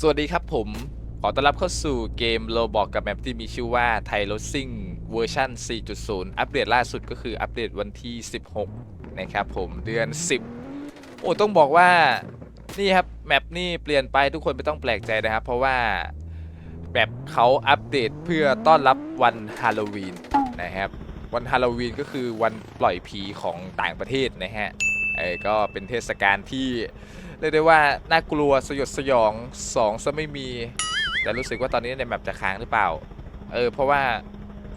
สวัสดีครับผม ขอต้อนรับเข้าสู่เกมโลบอกกับแมปที่มีชื่อว่า Thai Racing เวอร์ชัน4.0 อัปเดตล่าสุดก็คืออัปเดตวันที่ 16 นะครับผมเดือน 10 โอ้ ต้องบอกว่า นี่ครับ แมปนี่เปลี่ยนไปทุกคนไม่ต้องแปลกใจนะครับ เพราะว่า แมปเขาอัปเดตเพื่อต้อนรับวันฮาโลวีนนะครับ วันฮาโลวีนก็คือวันปล่อยผีของต่างประเทศนะฮะเอ้ก็เป็นเทศกาลที่ เรียกได้ว่าน่ากลัวสยดสยองสองซะไม่มี แต่รู้สึกว่าตอนนี้ในแมปจะค้างหรือเปล่า เออเพราะว่า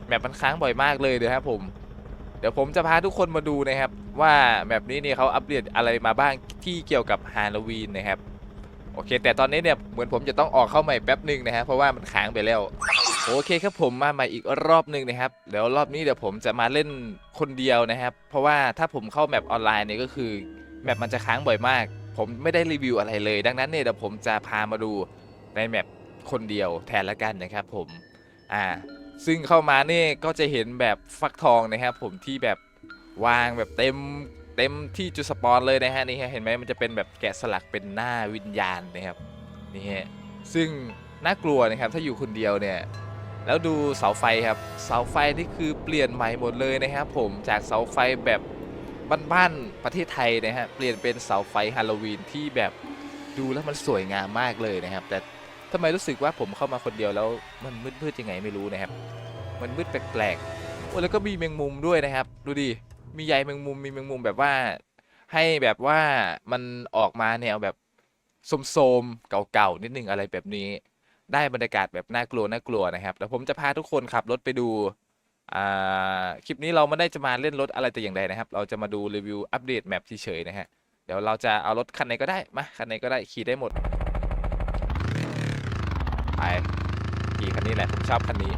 แมปมันค้างบ่อยมากเลยเดี๋ยวครับผมเดี๋ยวผมจะพาทุกคนมาดูนะครับ ว่าแมปนี้เนี่ยเขาอัปเดตอะไรมาบ้างที่เกี่ยวกับฮาโลวีนนะครับโอเค แต่ตอนนี้เนี่ยเหมือนผมจะต้องออกเข้าใหม่แป๊บหนึ่งนะฮะเพราะว่ามันค้างไปแล้ว โอเคครับผมมาใหม่อีกรอบหนึ่งนะครับเดี๋ยวรอบนี้เดี๋ยวผมจะมาเล่นคนเดียวนะครับ เพราะว่าถ้าผมเข้าแมปออนไลน์เนี่ยก็คือแมปมันจะค้างบ่อยมาก ผมไม่ได้รีวิวอะไรเลย ดังนั้นเนี่ยเดี๋ยวผมจะพามาดูในแมปคนเดียวแทนละกันนะครับผมอ่าซึ่งเข้ามาเนี่ยก็จะเห็นแบบฟักทองนะครับผมที่แบบวางแบบเต็มเต็มที่จุดสปอนเลยนะฮะนี่ฮะเห็นไหมมันจะเป็นแบบแกะสลักเป็นหน้าวิญญาณนะครับนี่ฮะซึ่งน่ากลัวนะครับถ้าอยู่คนเดียวเนี่ยแล้วดูเสาไฟครับเสาไฟนี่คือเปลี่ยนใหม่หมดเลยนะครับผมจากเสาไฟแบบ บ้านๆประเทศไทยนะฮะเปลี่ยนเป็นเสาไฟฮาโลวีนที่แบบดูแล้วมันสวยงามมากเลยนะครับ แต่ทำไมรู้สึกว่าผมเข้ามาคนเดียวแล้วมันมืดๆยังไงไม่รู้นะครับ มันมืดแปลกๆโอ้แล้วก็มีแมงมุมด้วยนะครับ ดูดิมีใยแมงมุมมีแมงมุมแบบว่า ให้แบบว่ามันออกมาแนวแบบโสมๆเก่าๆนิดนึงอะไรแบบนี้ ได้บรรยากาศแบบน่ากลัวน่ากลัวนะครับแล้วผมจะพาทุกคนขับรถไปดู อ่าคลิปนี้เราไม่ได้จะมาเล่นรถอะไรแต่อย่างใดนะครับ เราจะมาดูรีวิวอัปเดตแมปเฉยๆนะฮะเดี๋ยวเราจะเอารถคันไหนก็ได้มาคันไหนก็ได้ขี่ได้หมดไปขี่คันนี้แหละผมชอบคันนี้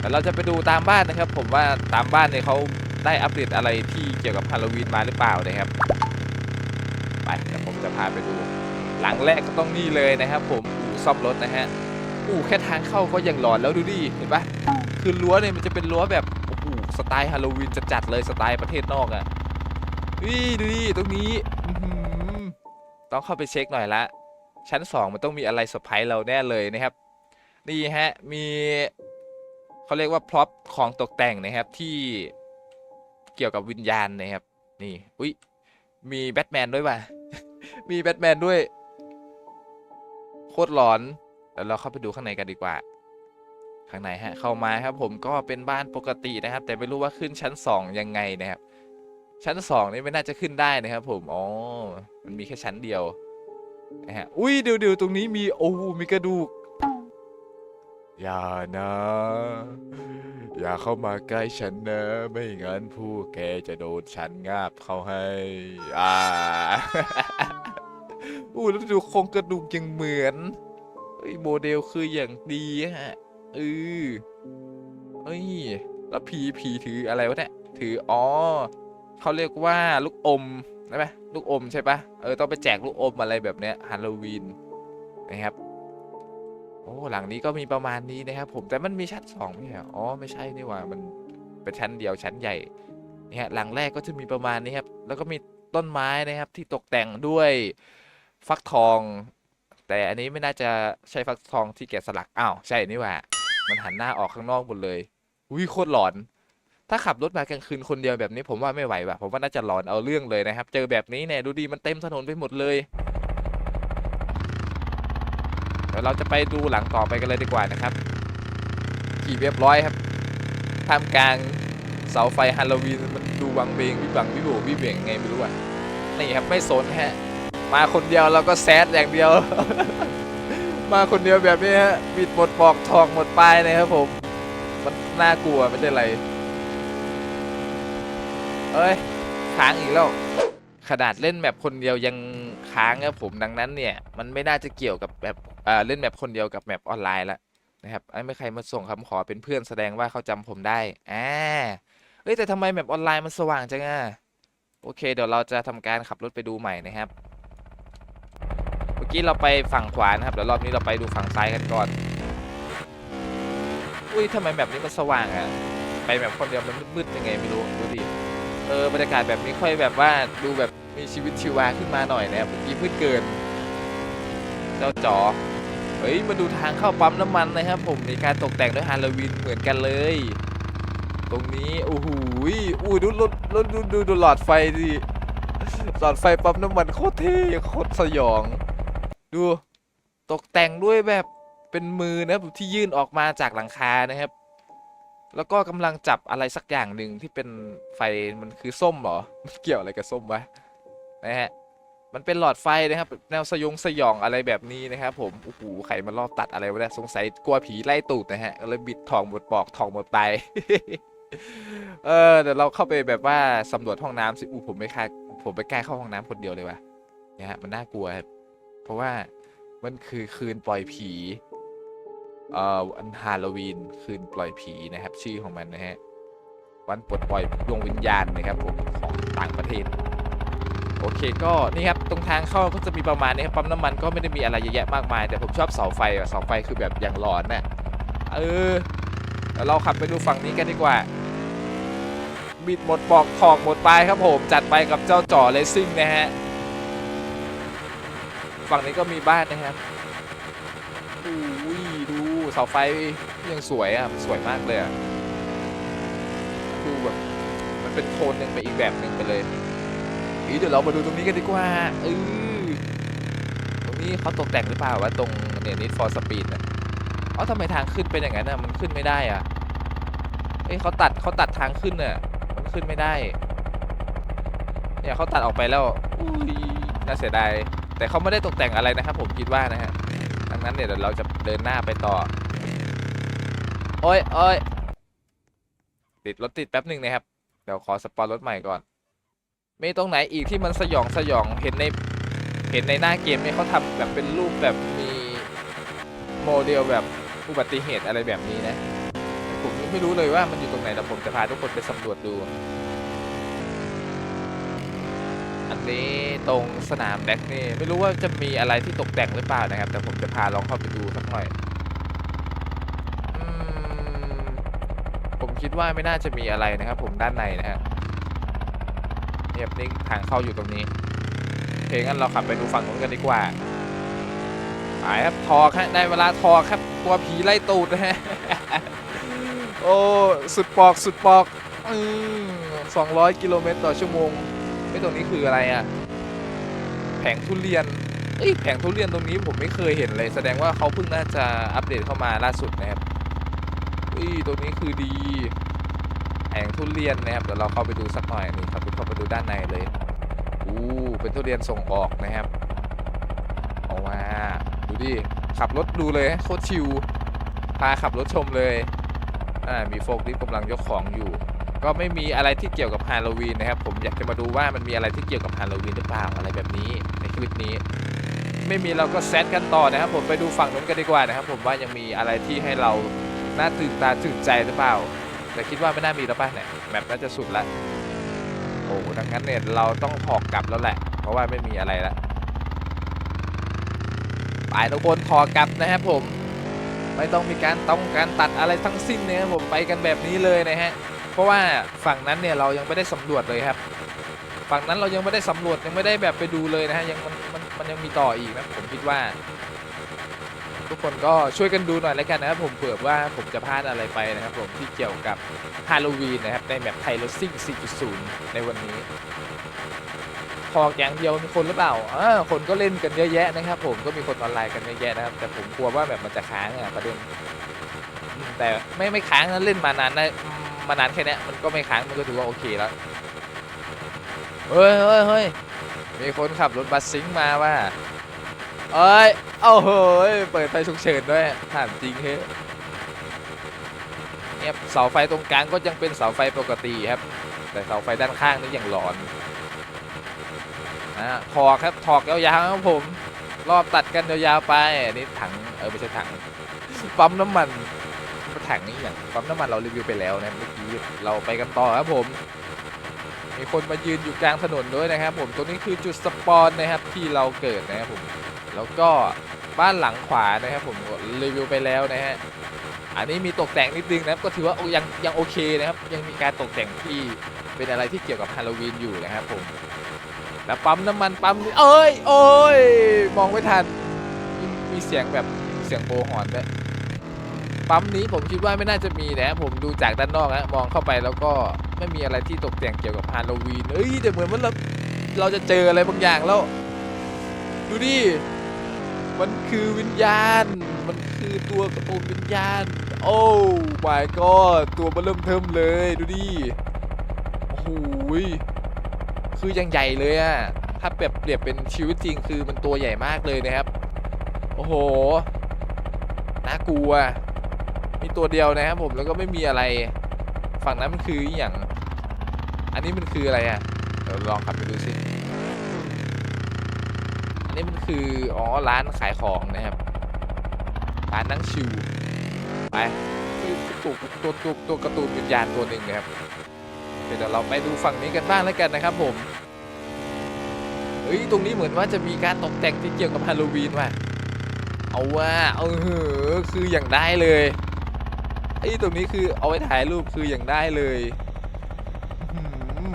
แต่เราจะไปดูตามบ้านนะครับ ผมว่าตามบ้านเนี่ยเขาได้อัปเดตอะไรที่เกี่ยวกับฮาโลวีนมาหรือเปล่านะครับไปเดี๋ยวผมจะพาไปดู หลังแรกก็ต้องนี่เลยนะครับ ผมอู่ซ่อมรถนะฮะ อู้แค่ทางเข้าก็ยังหลอนแล้วดูดิ เห็นปะคือรั้วเนี่ยมันจะเป็นรั้วแบบ โอ้โห สไตล์ฮาโลวีนจัดๆเลยสไตล์ประเทศนอกอะ่ะนี่ดูดิ ตรงนี้ ต้องเข้าไปเช็คหน่อยละ ชั้น 2 มันต้องมีอะไรเซอร์ไพรส์เราแน่เลยนะครับ นี่ฮะ มีเขาเรียกว่าพร็อพของตกแต่งนะครับที่เกี่ยวกับวิญญาณนะครับ นี่ อุ้ยมีแบทแมนด้วยว่ะ มีแบทแมนด้วย โคตรหลอน เดี๋ยวเราเข้าไปดูข้างในกันดีกว่า ข้างในฮะ เข้ามาครับ ผมก็เป็นบ้านปกตินะครับ แต่ไม่รู้ว่าขึ้นชั้น2ยังไงนะครับ ชั้น2นี่ไม่น่าจะขึ้นได้นะครับ ผมอ๋อมันมีแค่ชั้นเดียวนะฮะอุ้ยเดี๋ยวเดี๋ยวตรงนี้มีโอ้มีกระดูกอย่านะ อย่าเข้ามาใกล้ฉันนะ ไม่งั้นผู้แกจะโดนฉันงาบเข้าให้อ่าอู้แล้วดูโครงกระดูกยังเหมือน อ้ยโมเดลคืออย่างดีฮะเออเอ้ยแล้วผีผีถืออะไรวะเนี่ยถืออ๋อเขาเรียกว่าลูกอมใช่ไหมลูกอมใช่ปะเออต้องไปแจกลูกอมอะไรแบบเนี้ยฮาโลวีนนะครับโอ้หลังนี้ก็มีประมาณนี้นะครับผมแต่มันมีชั้นสองไม่ใช่เหรออ๋อไม่ใช่นี่หว่ามันเป็นชั้นเดียวชั้นใหญ่นี่ฮะหลังแรกก็จะมีประมาณนี้ครับแล้วก็มีต้นไม้นะครับที่ตกแต่งด้วยฟักทอง แต่อันนี้ไม่น่าจะใช่ฟักทองที่แกะสลัก อ้าว ใช่นี่หว่า มันหันหน้าออกข้างนอกหมดเลยอุ้ยโคตรหลอน ถ้าขับรถมากลางคืนคนเดียวแบบนี้ผมว่าไม่ไหวว่ะ ผมว่าน่าจะหลอนเอาเรื่องเลยนะครับ เจอแบบนี้เนี่ยดูดีมันเต็มถนนไปหมดเลยเดี๋ยวเราจะไปดูหลังต่อไปกันเลยดีกว่านะครับ ขี่เรียบร้อยครับท่ามกลางเสาไฟฮาโลวีนมันดูวังเบงวิบังวิโบวิเบงไงไม่รู้อะนี่ครับไม่สนฮะ มาคนเดียวเราก็แซดอย่างเดียว มาคนเดียวแบบนี้ฮะบิดหมดปอกทองหมดปลายนะครับผม มันน่ากลัวไม่ใช่ไร เอ้ยค้างอีกแล้ว ขนาดเล่นแบบคนเดียวยังค้างครับผมดังนั้นเนี่ย มันไม่น่าจะเกี่ยวกับแบบอ่าเล่นแบบคนเดียวกับแมปออนไลน์ละนะครับไอ้ไม่ใครมาส่งคำขอเป็นเพื่อนแสดงว่าเขาจำผมได้อ่าเอ้ยแต่ทำไมแมปออนไลน์มันสว่างจังอะโอเค เดี๋ยวเราจะทำการขับรถไปดูใหม่นะครับ กี้เราไปฝั่งขวานะครับเดี๋ยวรอบนี้เราไปดูฝั่งซ้ายกันก่อน อุ้ยทำไมแบบนี้มันสว่างอะไปแบบคนเดียวมันมืดๆยังไงไม่รู้ดูดิเออบรรยากาศแบบนี้ค่อยแบบว่าดูแบบมีชีวิตชีวาขึ้นมาหน่อยนะครับเมื่อกี้มืดเกิน เจ้าจอเฮ้ยมาดูทางเข้าปั๊มน้ำมันนะครับ ผมมีการตกแต่งด้วยฮาโลวีนเหมือนกันเลย ตรงนี้โอ้โหอู้ดูรถรถดูดูดูหลอดไฟดิหลอดไฟปั๊มน้ำมันโคตรเท่โคตรสยอง ดูตกแต่งด้วยแบบเป็นมือนะครับที่ยื่นออกมาจากหลังคานะครับ แล้วก็กำลังจับอะไรสักอย่างหนึ่งที่เป็นไฟมันคือส้มเหรอมันเกี่ยวอะไรกับส้มวะนะฮะมันเป็นหลอดไฟนะครับ แนวสยองสยองอะไรแบบนี้นะครับ ผมโอ้โหใครมารอบตัดอะไรวะเนี่ยสงสัยกลัวผีไล่ตูดนะฮะก็เลยบิดทองหมดปอกทองหมดไปเออเดี๋ยวเราเข้าไปแบบว่าสำรวจห้องน้ำสิอู้ผมไม่กล้าผมไม่กล้าเข้าห้องน้ำคนเดียวเลยวะเนี่ยฮะมันน่ากลัวครับ เพราะว่ามันคือคืนปล่อยผี เอ่อวันฮาโลวีนคืนปล่อยผีนะครับ ชื่อของมันนะฮะ วันปลดปล่อยดวงวิญญาณนะครับผมของต่างประเทศ โอเคก็นี่ครับตรงทางเข้าก็จะมีประมาณนี้ครับปั๊มน้ำมันก็ไม่ได้มีอะไรเยอะแยะมากมาย แต่ผมชอบเสาไฟอะเสาไฟคือแบบอย่างหลอนน่ะเออแล้วเราขับไปดูฝั่งนี้กันดีกว่าบิดหมดปอกถอกหมดไปครับผม จัดไปกับเจ้าจ่อเลซิ่งนะฮะ ฝั่งนี้ก็มีบ้านนะครับอุ้ยดูเสาไฟยังสวยอะสวยมากเลยอะดูแบบมันเป็นโทนหนึ่งไปอีกแบบหนึ่งไปเลยอีเดี๋ยวเรามาดูตรงนี้กันดีกว่าเออตรงนี้เขาตกแต่งหรือเปล่าวะตรงเนี่ยนิดฟอร์สปีดน่ะอ๋อทำไมทางขึ้นเป็นอย่างนั้นน่ะมันขึ้นไม่ได้อะเอ้ยเขาตัดเขาตัดทางขึ้นน่ะมันขึ้นไม่ได้เนี่ยเขาตัดออกไปแล้วอุ้ยน่าเสียดาย แต่เขาไม่ได้ตกแต่งอะไรนะครับผมคิดว่านะฮะดังนั้นเนี่ยเดี๋ยวเราจะเดินหน้าไปต่อ โอ้ยโอ้ยติดรถติดแป๊บหนึ่งนะครับ เดี๋ยวขอสปอนรถใหม่ก่อน มีตรงไหนอีกที่มันสยองสยองเห็นในเห็นในหน้าเกมเนี่ยเขาทำแบบเป็นรูปแบบมีโมเดลแบบอุบัติเหตุอะไรแบบนี้นะ ผมยังไม่รู้เลยว่ามันอยู่ตรงไหนแต่ผมจะพาทุกคนไปสำรวจดู อันนี้ ตรงสนามแดกนี่ไม่รู้ว่าจะมีอะไรที่ตกแต่งหรือเปล่านะครับ แต่ผมจะพาลองเข้าไปดูสักหน่อยอผมคิดว่าไม่น่าจะมีอะไรนะครับ ผมด้านในนะฮะเนียบนี่ทางเข้าอยู่ตรงนี้โอเคงั้นเราขับไปดูฝั่งนู้นกันดีกว่าไปครับทอครับได้เวลาทอครับตัวผีไล่ตูดนะฮะโอ้สุดปอกสุดปอกอืมสองร้อยกิโลเมตรต่อชั่วโมงไม่ตรงนี้คืออะไรอะ ผงทุเรียนเอ้ยแผงทุเรียนตรงนี้ผมไม่เคยเห็นเลย แสดงว่าเขาเพิ่งน่าจะอัปเดตเข้ามาล่าสุดนะครับอุ้ยตรงนี้คือดีแผงทุเรียนนะครับเดี๋ยวเราเข้าไปดูสักหน่อยนี่ครับเข้าไปดูด้านในเลยอู้เป็นทุเรียนส่งออกนะครับออกมาดูดิขับรถดูเลยโคตรชิวพาขับรถชมเลยอ่ามีโฟกลิฟต์กำลังยกของอยู่ ก็ไม่มีอะไรที่เกี่ยวกับฮาโลวีนนะครับ ผมอยากจะมาดูว่ามันมีอะไรที่เกี่ยวกับฮาโลวีนหรือเปล่าอะไรแบบนี้ในคลิปนี้ ไม่มีเราก็แซดกันต่อนะครับ ผมไปดูฝั่งนู้นกันดีกว่านะครับผมว่ายังมีอะไรที่ให้เราน่าตื่นตาตื่นใจหรือเปล่า แต่คิดว่าไม่น่ามีแล้วป่ะเนี่ยแมปน่าจะสุดละโอ้ดังนั้นเนี่ยเราต้องถอกกลับแล้วแหละ เพราะว่าไม่มีอะไรละไปทุกคนถอกกลับนะครับผมไม่ต้องมีการต้องการตัดอะไรทั้งสิ้นนะครับผมไปกันแบบนี้เลยนะฮะ เพราะว่าฝั่งนั้นเนี่ยเรายังไม่ได้สำรวจเลยครับ ฝั่งนั้นเรายังไม่ได้สำรวจยังไม่ได้แบบไปดูเลยนะฮะยังมันมันมันยังมีต่ออีกนะผมคิดว่า ทุกคนก็ช่วยกันดูหน่อยแล้วกันนะครับผมเผื่อว่าผมจะพลาดอะไรไปนะครับผมที่เกี่ยวกับฮาโลวีนนะครับในแมปไทยรถซิ่ง 4.0 ในวันนี้พออย่างเดียวมีคนหรือเปล่าอ่าคนก็เล่นกันเยอะแยะนะครับ ผมก็มีคนออนไลน์กันเยอะแยะนะครับ แต่ผมกลัวว่าแบบมันจะค้างอะประเด็นแต่ไม่ไม่ค้างนะเล่นมานานนะ มานานแค่เนี้ยมันก็ไม่ค้างมันก็ถือว่าโอเคแล้วเฮ้ยเฮ้ยเฮ้ยมีคนขับรถบัสซิงค์มาว่าเอ้ยโอ้โหยเปิดไฟฉุกเฉินด้วยถามจริงเฮ้ยเนี่ยเสาไฟตรงกลางก็ยังเป็นเสาไฟปกติครับ แต่เสาไฟด้านข้างนี่อยังหลอนนะถอกครับถอกยาวๆครับผม รอบตัดกันยาวๆไปอันนี้ถังเออไม่ใช่ถังปั๊มน้ำมัน ถังนี่อย่างปั๊มน้ำมันเรารีวิวไปแล้วนะเมื่อกี้เราไปกันต่อครับผม มีคนมายืนอยู่กลางถนนด้วยนะครับ ผมตรงนี้คือจุดสปอนนะครับที่เราเกิดนะครับผมแล้วก็บ้านหลังขวานะครับผมรีวิวไปแล้วนะฮะอันนี้มีตกแต่งนิดนึงนะครับก็ถือว่ายังยังโอเคนะครับ ยังมีการตกแต่งที่เป็นอะไรที่เกี่ยวกับฮาโลวีนอยู่นะครับผมแล้วปั๊มน้ำมันปั๊มเอ้ยโอ้ยมองไม่ทันมีมีเสียงแบบเสียงโบหอนด้วย ปั๊มนี้ผมคิดว่าไม่น่าจะมีนะผมดูจากด้านนอกนะมองเข้าไปแล้วก็ไม่มีอะไรที่ตกแต่งเกี่ยวกับฮาโลวีนเอ้ยแต่เหมือนว่าเราเราจะเจออะไรบางอย่างแล้ว ดูดิมันคือวิญญาณ มันคือตัวกระตูนวิญญาณ โอ้ my god ตัวมันเริ่มเทิมเลยดูดิโอ้โหยคือยังใหญ่เลยอะถ้าเปรียบเปรียบเป็นชีวิตจริงคือมันตัวใหญ่มากเลยนะครับ โอ้โหน่ากลัว มีตัวเดียวนะครับผมแล้วก็ไม่มีอะไร ฝั่งนั้นมันคืออย่าง อันนี้มันคืออะไรอะเดี๋ยวลองขับไปดูสิอันนี้มันคืออ๋อร้านขายของนะครับร้านนั่งชิวไปตัวตัวตัวตัวกร์ตูนวิญญาณตัวหนึ่งนะครับเดี๋ยวเราไปดูฝั่งนี้กันบ้างแล้วกันนะครับผมเฮ้ยตรงนี้เหมือนว่าจะมีการตกแต่งที่เกี่ยวกับฮาโลวีนว่ะเอาว่า เอาเหอคืออย่างได้เลย ไอ้ยตรงนี้คือเอาไว้ถ่ายรูปคืออย่างได้เลยอื้อหือ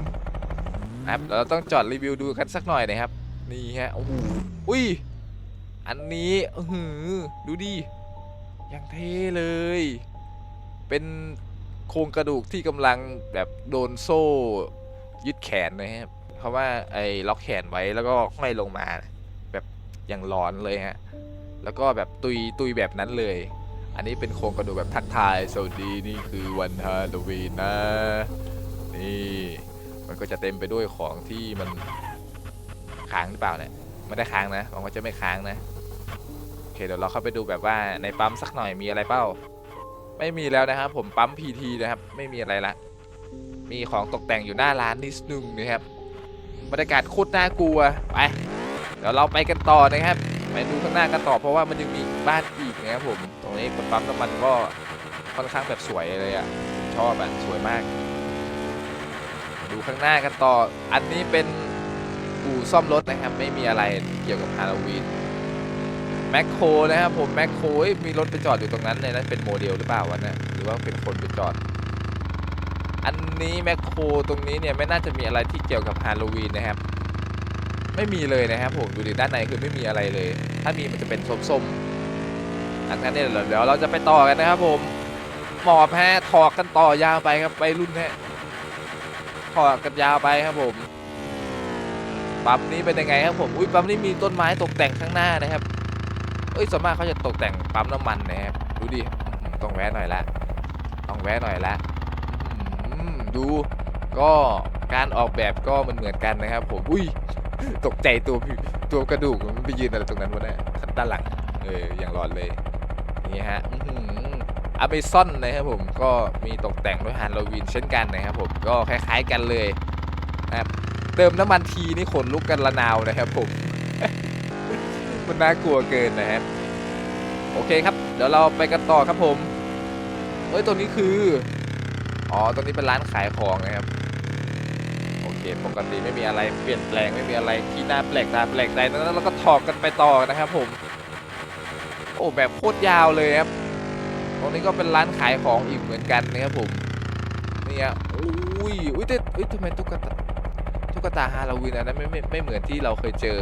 ครับเราต้องจอดรีวิวดูกันสักหน่อยนะครับ นี่ฮะโอ้โหอุ้ยอันนี้อือหือดูดิอย่างเท่เลย เป็นโครงกระดูกที่กำลังแบบโดนโซ่ยึดแขนนะครับเพราะว่าไอ้ล็อกแขนไว้แล้วก็ห้อยลงมา แบบอย่างร้อนเลยฮะแล้วก็แบบตุยตุยแบบนั้นเลย อันนี้เป็นโครงกระดูกแบบทักทายสวัสดีนี่คือวันฮาโลวีนนะ นี่มันก็จะเต็มไปด้วยของที่มันค้างหรือเปล่าเนี่ยไม่ได้ค้างนะหวังว่าจะไม่ค้างนะโอเคเดี๋ยวเราเข้าไปดูแบบว่าในปั๊มสักหน่อยมีอะไรเปล่าไม่มีแล้วนะครับ ผมปั๊ม PT นะครับ ไม่มีอะไรละมีของตกแต่งอยู่หน้าร้านนิดนึงนะครับบรรยากาศโคตรน่ากลัวไปเดี๋ยวเราไปกันต่อนะครับ ไปดูข้างหน้ากันต่อเพราะว่ามันยังมีบ้านอีกนะครับผม ตรงนี้ปปั๊มน้ำมันก็ค่อนข้างแบบสวยเลยอะ่ะชอบอะ่ะสวยมาก ดูข้างหน้ากันต่อ อันนี้เป็นอู่ซ่อมรถนะครับ ไม่มีอะไรเกี่ยวกับฮาโลวีนแมคโครนะครับผมแมคโครมีรถไปจอดอยู่ตรงนั้นเลยนะเป็นโมเดลหรือเปล่าวะเนะหรือว่าเป็นคนไปจอด อันนี้แมคโครตรงนี้เนี่ยไม่น่าจะมีอะไรที่เกี่ยวกับฮาโลวีนนะครับ ไม่มีเลยนะครับผมดูดิด้านในคือไม่มีอะไรเลย ถ้ามีมันจะเป็นส้มๆดังนั้นเนี่ยเดี๋ยวเราจะไปต่อกันนะครับผมหมอบแพ้ถอกกันต่อยาวไปครับไปรุ่นแพ้ถอกกันยาวไปครับผมปั๊มนี้เป็นยังไงครับผมอุ้ยปั๊มนี้มีต้นไม้ตกแต่งข้างหน้านะครับ เอ้ยส่วนมากเขาจะตกแต่งปั๊มน้ำมันนะครับดูดิต้องแวะหน่อยละต้องแวะหน่อยละดูก็การออกแบบก็มันเหมือนกันนะครับผมอุ้ย ตกใจตัวพี่ตัวกระดูกมันไปยืนอะไรตรงนั้นวะเนี่ยด้านหลัง เอออย่างร้อนเลยนี่ฮะอาเบซอนนะครับผมก็มีตกแต่งด้วยฮาโลวีนเช่นกันนะครับผมก็คล้ายๆกันเลยนะครับเติมน้ำมันทีนี่ขนลุกกันละนาวนะครับผมมันน่ากลัวเกินนะครับโอเคครับ เดี๋ยวเราไปกันต่อครับผมเอ้ยตัวนี้คือ อ๋อตัวนี้เป็นร้านขายของนะครับ คปกติไม่มีอะไรเปลี่ยนแปลงไม่มีอะไรที่น่าแปลกตาแปลกใจนั้นเราก็ถอกกันไปต่อนะครับผมโอ้แบบโคตรยาวเลยครับตรงนี้ก็เป็นร้านขายของอีกเหมือนกันนะครับผมเนี่ยอุ้ยอุ้ยแต่อุ้ยทำไมตุ๊กตาตุ๊กตาฮาโลวีนอันนั้นไม่ไม่ไม่เหมือนที่เราเคยเจอ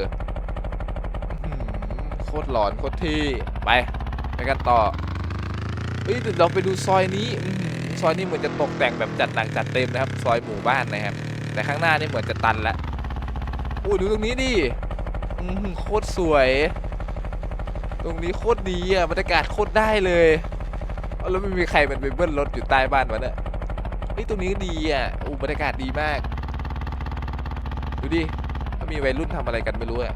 โคตรหลอนโคตรที่ไปไปกันต่อเฮ้ยเดี๋ยวเราไปดูซอยนี้ซอยนี้เหมือนจะตกแต่งแบบจัดหนักจัดเต็มนะครับ ซอยหมู่บ้านนะครับ แต่ข้างหน้านี่เหมือนจะตันและอุ้ดูตรงนี้ดิโคตรสวย ตรงนี้โคตรดีอะบรรยากาศโคตรได้เลยเแล้วไม่มีใครมันไปเบิ้ลรถอยู่ใต้บ้านวะเนี่ยเฮ้ยตรงนี้ดีอะอู้บรรยากาศดีมาก ดูดิมีวัยรุ่นทำอะไรกันไม่รู้อะ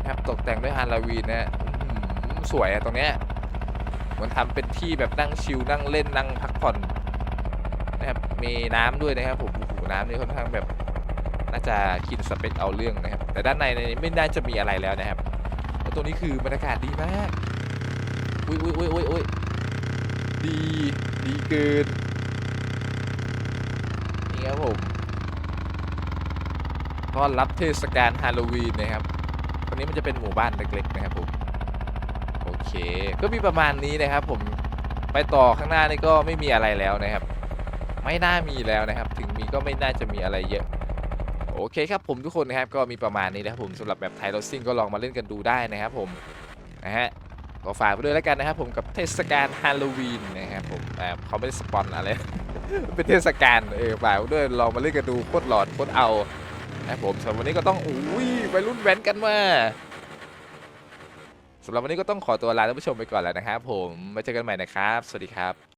นะครับตกแต่งด้วยฮาโลวีนนะสวยอะตรงเนี้ยเหมือนทำเป็นที่แบบนั่งชิลนั่งเล่นนั่งพักผ่อนนะครับมีน้ำด้วยนะครับผม น้ำนี่ค่อนข้างแบบน่าจะคินสเปคเอาเรื่องนะครับ แต่ด้านในนี่ไม่น่าจะมีอะไรแล้วนะครับแล้วตรงนี้คือบรรยากาศดีมากอุ้ยอุ้ยอุ้ยอุ้ยอุ้ยดีดีเกินนี่ครับผมต้อนรับเทศกาลฮาโลวีนนะครับตรงนี้มันจะเป็นหมู่บ้านเล็กๆนะครับผมโอเค ก็มีประมาณนี้นะครับผมไปต่อข้างหน้านี่ก็ไม่มีอะไรแล้วนะครับ ไม่น่ามีแล้วนะครับ ถึงมีก็ไม่น่าจะมีอะไรเยอะ โอเคครับผมทุกคนนะครับ ก็มีประมาณนี้นะครับผมสำหรับแบบไทยรถซิ่งก็ลองมาเล่นกันดูได้นะครับผมนะฮะก็ฝากไปด้วยแล้วกันนะครับผมกับเทศกาลฮาโลวีนนะครับผมแอ่เขาไม่ได้สปอนอะไร เป็นเทศกาลเออฝากไว้ด้วยลองมาเล่นกันดูโคตรหลอนโคตรเอานะครับผมสำหรับวันนี้ก็ต้องอุ้ยไปรุ่นแว้นกันมาสำหรับวันนี้ก็ต้องขอตัวลาท่านผู้ชมไปก่อนแล้วนะครับผมไว้เจอกันใหม่นะครับ สวัสดีครับ